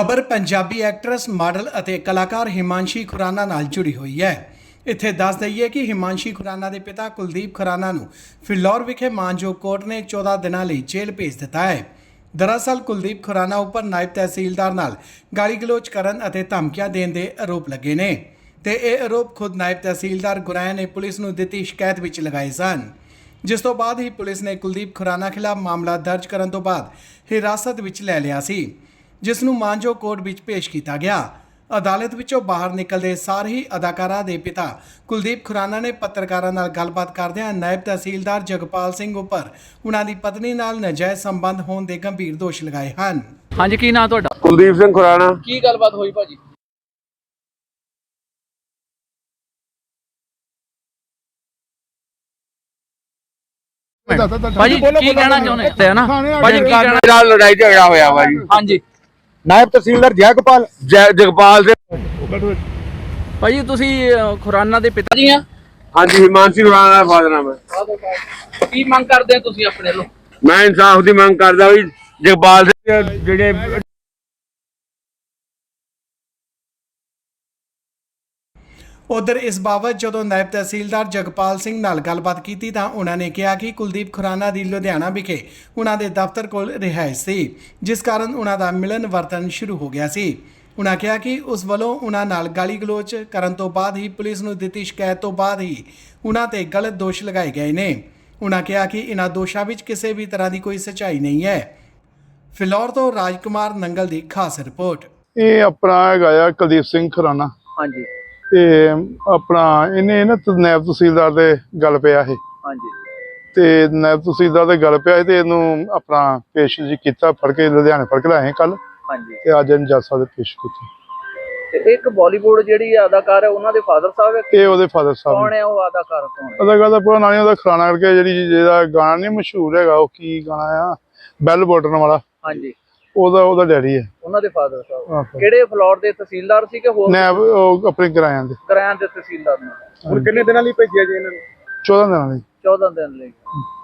ਖਬਰ Punjabi actress, model ਅਤੇ ਕਲਾਕਾਰ ਹਿਮਾਂਸ਼ੀ ਖੁਰਾਨਾ ਨਾਲ ਜੁੜੀ ਹੋਈ ਹੈ। ਇੱਥੇ ਦੱਸ ਦਈਏ ਕਿ ਹਿਮਾਂਸ਼ੀ ਖੁਰਾਨਾ ਦੇ ਪਿਤਾ ਕੁਲਦੀਪ ਖੁਰਾਨਾ ਨੂੰ ਫਿਲੌਰ ਵਿਖੇ ਮਾਨਜੋ ਕੋਰਟ ਨੇ 14 ਦਿਨਾਂ ਲਈ ਜੇਲ੍ਹ ਭੇਜ ਦਿੱਤਾ ਹੈ। ਦਰਅਸਲ, ਕੁਲਦੀਪ ਖੁਰਾਨਾ ਉੱਪਰ ਨਾਇਬ ਤਹਿਸੀਲਦਾਰ ਨਾਲ ਗਾਲੀ ਗਲੋਚ ਕਰਨ ਅਤੇ ਧਮਕੀਆਂ ਦੇਣ ਦੇ ਆਰੋਪ ਲੱਗੇ ਨੇ ਤੇ ਇਹ ਆਰੋਪ ਖੁਦ ਨਾਇਬ ਤਹਿਸੀਲਦਾਰ ਗੁਰਾਇਆ ਨੇ ਪੁਲਿਸ ਨੂੰ ਦਿੱਤੀ ਸ਼ਿਕਾਇਤ ਵਿੱਚ ਲਗਾਏ ਸਨ। ਜਿਸ ਤੋਂ ਬਾਅਦ ਹੀ ਪੁਲਿਸ ਨੇ ਕੁਲਦੀਪ ਖੁਰਾਨਾ ਖਿਲਾਫ ਮਾਮਲਾ ਦਰਜ ਕਰਨ ਤੋਂ ਬਾਅਦ ਹਿਰਾਸਤ ਵਿੱਚ ਲੈ ਲਿਆ ਸੀ। ਜਿਸ ਨੂੰ ਮਾਂਜੋ ਕੋਰਟ ਵਿੱਚ ਪੇਸ਼ ਕੀਤਾ ਗਿਆ। ਅਦਾਲਤ ਵਿੱਚੋਂ ਬਾਹਰ ਨਿਕਲਦੇ ਸਾਰ ਹੀ ਅਦਾਕਾਰਾ ਦੇ ਪਿਤਾ ਕੁਲਦੀਪ ਖੁਰਾਨਾ ਨੇ ਪੱਤਰਕਾਰਾਂ ਨਾਲ ਗੱਲਬਾਤ ਕਰਦਿਆਂ ਨਾਇਬ ਤਹਿਸੀਲਦਾਰ ਜਗਪਾਲ ਸਿੰਘ ਉੱਪਰ ਉਹਨਾਂ ਦੀ ਪਤਨੀ ਨਾਲ ਨਾਜਾਇਜ਼ ਸੰਬੰਧ ਹੋਣ ਦੇ ਗੰਭੀਰ ਦੋਸ਼ ਲਗਾਏ ਹਨ। ਹਾਂਜੀ ਕੀ ਨਾਂ ਤੁਹਾਡਾ? ਕੁਲਦੀਪ ਸਿੰਘ ਖੁਰਾਣਾ ਕੀ ਗੱਲਬਾਤ ਹੋਈ ਭਾਜੀ? ਭਾਜੀ ਕੀ ਕਹਿਣਾ ਚਾਹੁੰਦੇ ਤੇ ਨਾ? ਭਾਜੀ ਕੀ ਕਹਿਣਾ ਨਾਲ ਲੜਾਈ ਝਗੜਾ ਹੋਇਆ ਵਾ ਜੀ ਹਾਂਜੀ। ਨਾਇਬ ਤਹਿਸੀਲਦਾਰ ਜਗਪਾਲ ਜੈ- ਜਗਪਾਲ ਦੇ ਭਾਜੀ ਤੁਸੀਂ ਅਹ, ਖੁਰਾਨਾ ਦੇ ਪਿਤਾ ਜੀ ਆ? ਹਾਂਜੀ ਹਿਮਾਂਸ਼ੀ ਖੁਰਾਣਾ ਦਾ ਫਾਦਰ ਨਾਮ ਹੈ ਕੀ ਮੰਗ ਕਰਦੇ ਆ ਤੁਸੀਂ ਆਪਣੇ ਵੱਲੋਂ? ਮੈਂ ਇਨਸਾਫ ਦੀ ਮੰਗ ਕਰਦਾ ਵੀ ਜਗਪਾਲ ਦੇ ਜਿਹੜੇ ਉਧਰ ਇਸ ਬਾਬਤ ਜਦੋਂ ਨਾਇਬ ਤਹਿਸੀਲਦਾਰ ਜਗਪਾਲ ਸਿੰਘ ਨਾਲ ਗੱਲਬਾਤ ਕੀਤੀ ਤਾਂ ਉਹਨਾਂ ਨੇ ਕਿਹਾ ਕਿ ਕੁਲਦੀਪ ਖੁਰਾਨਾ ਦੀ ਲੁਧਿਆਣਾ ਵਿਖੇ ਉਹਨਾਂ ਦੇ ਦਫ਼ਤਰ ਕੋਲ ਰਿਹਾਇਸ਼ ਸੀ ਜਿਸ ਕਾਰਨ ਉਹਨਾਂ ਦਾ ਮਿਲਨ ਵਰਤਨ ਸ਼ੁਰੂ ਹੋ ਗਿਆ ਸੀ। ਉਹਨਾਂ ਕਿਹਾ ਕਿ ਉਸ ਵੱਲੋਂ ਉਹਨਾਂ ਨਾਲ ਗਾਲੀ ਗਲੋਚ ਕਰਨ ਤੋਂ ਬਾਅਦ ਹੀ ਪੁਲਿਸ ਨੂੰ ਦਿੱਤੀ ਸ਼ਿਕਾਇਤ ਤੋਂ ਬਾਅਦ ਹੀ ਉਹਨਾਂ ਤੇ ਗਲਤ ਦੋਸ਼ ਲਗਾਏ ਗਏ ਨੇ। ਉਹਨਾਂ ਕਿਹਾ ਕਿ ਇਹਨਾਂ ਦੋਸ਼ਾਂ ਵਿੱਚ ਕਿਸੇ ਵੀ ਤਰ੍ਹਾਂ ਦੀ ਕੋਈ ਸੱਚਾਈ ਨਹੀਂ ਹੈ। ਫਿਲੌਰ ਤੋਂ ਰਾਜਕੁਮਾਰ ਨੰਗਲ ਦੀ ਖਾਸ ਰਿਪੋਰਟ। ਇਹ ਆਪਣਾ ਹੈਗਾ ਆ ਕੁਲਦੀਪ ਸਿੰਘ ਖਰਾਣਾ ਹਾਂਜੀ। ਤੇ ਆਪਣਾ ਇਹਨੇ ਨਾ ਨਾਇਬ ਤਹਿਸੀਲਦਾਰ ਦੇ ਗੱਲ ਪਿਆ ਇਹ ਹਾਂਜੀ। ਤੇ ਨਾਇਬ ਤਹਿਸੀਲਦਾਰ ਦੇ ਗੱਲ ਪਿਆ ਤੇ ਇਹਨੂੰ ਆਪਣਾ ਪੇਸ਼ ਜੀ ਕੀਤਾ ਫੜ ਕੇ ਲੁਧਿਆਣੇ ਫੜ ਕੇ ਲਾਏ ਕੱਲ ਹਾਂਜੀ। ਤੇ ਅੱਜ ਇਹਨੂੰ ਜੱਜ ਸਾਹਿਬ ਦੇ ਪੇਸ਼ ਕੀਤਾ। ਤੇ ਇੱਕ ਬਾਲੀਵੁੱਡ ਜਿਹੜੀ ਅਦਾਕਾਰ ਹੈ ਉਹਨਾਂ ਦੇ ਫਾਦਰ ਸਾਹਿਬ ਹੈ ਇਹ ਉਹਦੇ ਫਾਦਰ ਸਾਹਿਬ ਕੌਣ ਹੈ ਉਹ ਅਦਾਕਾਰ ਕੌਣ ਹੈ? ਗੱਲ ਦਾ ਪੂਰਾ ਨਾਂ ਨੀ ਉਹਦਾ ਖਰਾਣਾ ਕਰਕੇ ਜਿਹੜੀ ਜਿਹਦਾ ਗਾਣਾ ਨਹੀਂ ਮਸ਼ਹੂਰ ਹੈਗਾ ਉਹ ਕੀ ਗਾਣਾ ਆ? ਬੈਲ ਬਟਨ ਵਾਲਾ। ਹਾਂਜੀ। ਉਹਦਾ ਉਹਦਾ ਡੈਡੀ ਹੈ। ਉਹਨਾਂ ਦੇ ਫਾਦਰ ਸਾਹਿਬ। ਕਿਹੜੇ ਫਲੋਰ ਦੇ ਤਹਿਸੀਲਦਾਰ ਸੀ ਕਿ ਹੋਰ? ਨਾਇਬ ਉਹ ਆਪਣੇ ਕਿਰਾਇਆਂ ਦੇ। ਕਰਾਇਆਂ ਦੇ ਤਹਿਸੀਲਦਾਰ ਨੇ। ਹੁਣ ਕਿੰਨੇ ਦਿਨਾਂ ਲਈ ਭੇਜਿਆ ਜੀ ਇਹਨਾਂ ਨੂੰ? 14 ਦਿਨਾਂ ਲਈ। 14 ਦਿਨ ਲਈ।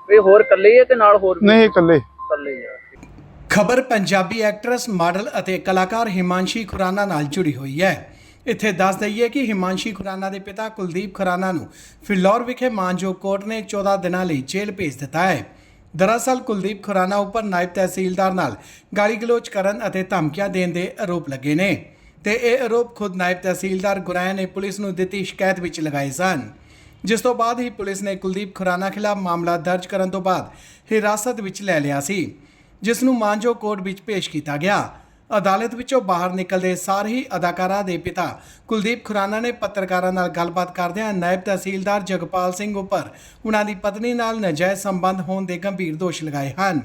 ਵੀ ਹੋਰ ਇਕੱਲੇ ਹੀ ਹੈ ਕਿ ਨਾਲ ਹੋਰ ਵੀ? ਨਹੀਂ ਇਕੱਲੇ। ਇਕੱਲੇ ਹੀ ਆ। ਖਬਰ ਪੰਜਾਬੀ ਐਕਟਰੈਸ ਮਾਡਲ ਅਤੇ ਕਲਾਕਾਰ ਹਿਮਾਂਸ਼ੀ ਖੁਰਾਨਾ ਨਾਲ ਜੁੜੀ ਹੋਈ ਹੈ। ਇੱਥੇ ਦੱਸ ਦਈਏ ਕਿ ਹਿਮਾਂਸ਼ੀ ਖੁਰਾਨਾ ਦੇ ਪਿਤਾ ਕੁਲਦੀਪ ਖੁਰਾਨਾ ਨੂੰ ਫਿਲੌਰ ਵਿਖੇ ਮਾਨਜੋ ਕੋਰਟ ਨੇ 14 ਦਿਨਾਂ ਲਈ ਜੇਲ੍ਹ ਭੇਜ ਦਿੱਤਾ ਹੈ। ਦਰਅਸਲ ਕੁਲਦੀਪ ਖੁਰਾਨਾ ਉੱਪਰ ਨਾਇਬ ਤਹਿਸੀਲਦਾਰ ਨਾਲ ਗਾਲੀ ਗਲੋਚ ਕਰਨ ਅਤੇ ਧਮਕੀਆਂ ਦੇਣ ਦੇ ਆਰੋਪ ਲੱਗੇ ਨੇ ਤੇ ਇਹ ਆਰੋਪ ਖੁਦ ਨਾਇਬ ਤਹਿਸੀਲਦਾਰ ਗੁਰਾਇਆ ਨੇ ਪੁਲਿਸ ਨੂੰ ਦਿੱਤੀ ਸ਼ਿਕਾਇਤ ਵਿੱਚ ਲਗਾਏ ਸਨ। ਜਿਸ ਤੋਂ ਬਾਅਦ ਹੀ ਪੁਲਿਸ ਨੇ ਕੁਲਦੀਪ ਖੁਰਾਨਾ ਖਿਲਾਫ ਮਾਮਲਾ ਦਰਜ ਕਰਨ ਤੋਂ ਬਾਅਦ ਹਿਰਾਸਤ ਵਿੱਚ ਲੈ ਲਿਆ ਸੀ, ਜਿਸ ਨੂੰ ਮਾਂਜੋ ਕੋਰਟ ਵਿੱਚ ਪੇਸ਼ ਕੀਤਾ ਗਿਆ। ਅਦਾਲਤ ਵਿੱਚੋਂ ਬਾਹਰ ਨਿਕਲਦੇ ਸਾਰ ਹੀ ਅਦਾਕਾਰਾ ਦੇ ਪਿਤਾ ਕੁਲਦੀਪ ਖੁਰਾਨਾ ਨੇ ਪੱਤਰਕਾਰਾਂ ਨਾਲ ਗੱਲਬਾਤ ਕਰਦਿਆਂ ਨਾਇਬ ਤਹਿਸੀਲਦਾਰ ਜਗਪਾਲ ਸਿੰਘ ਉੱਪਰ ਉਹਨਾਂ ਦੀ ਪਤਨੀ ਨਾਲ ਨਜਾਇਜ਼ ਸੰਬੰਧ ਹੋਣ ਦੇ ਗੰਭੀਰ ਦੋਸ਼ ਲਗਾਏ ਹਨ।